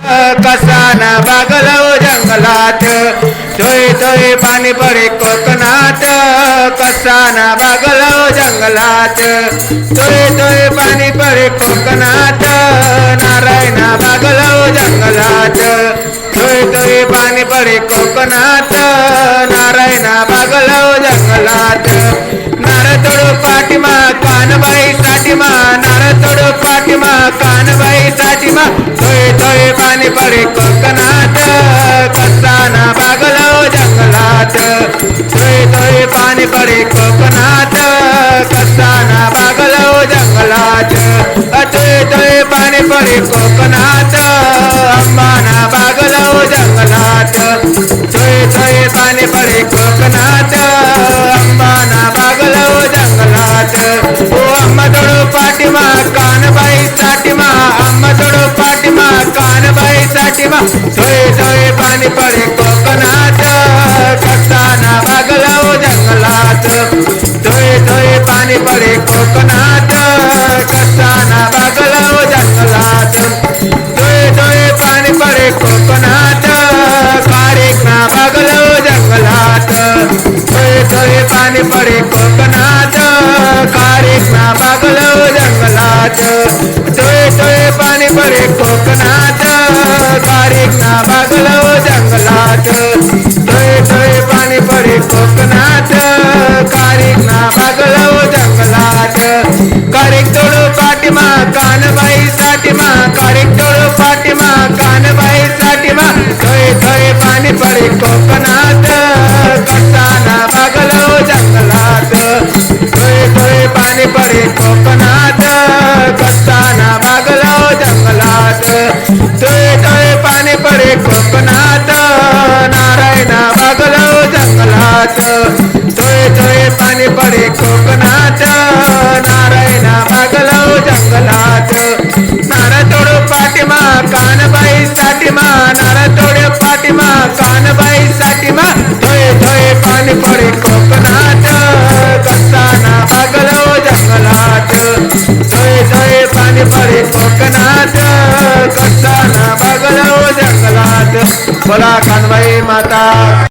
कसाना बागलो जङ्गलात धोइ धोइ पानी परेको कनात कसाना बागलो जङ्गलात धोइ धोइ पानी परेको कनात नारायण बागलो पडे कोकणात कसाना बागलो जंगलात. तोय तोय पाणी पडे कोकणात कसाना बागलो जंगलात. तोय तोय पाणी पडे कोकणात अंबाना बागलो जंगलात. तोय तोय पाणी पडे कोकणात. पाणी कोकणात कारेक ना बागलो जंगलात तोय तोय पाणी पडे कोकणात कारेक ना बागलो जंगलात तोय तोय पाणी पडे कोकणात कारेक ना बागलो जंगलात कारेक तोडू पाठीमा कानबाई पडे कोकणात नारायणा बागलो जंगलात नार तोड पाठीमा कानबाई साठीमा नार तोड पाठीमा कानबाई साठीमा. तोय तोय पाणी पडे कोकणात कसाना बागलो जंगलात तोय तोय पाणी पडे कोकणात कसाना बागलो जंगलात बोला कानबाई माता.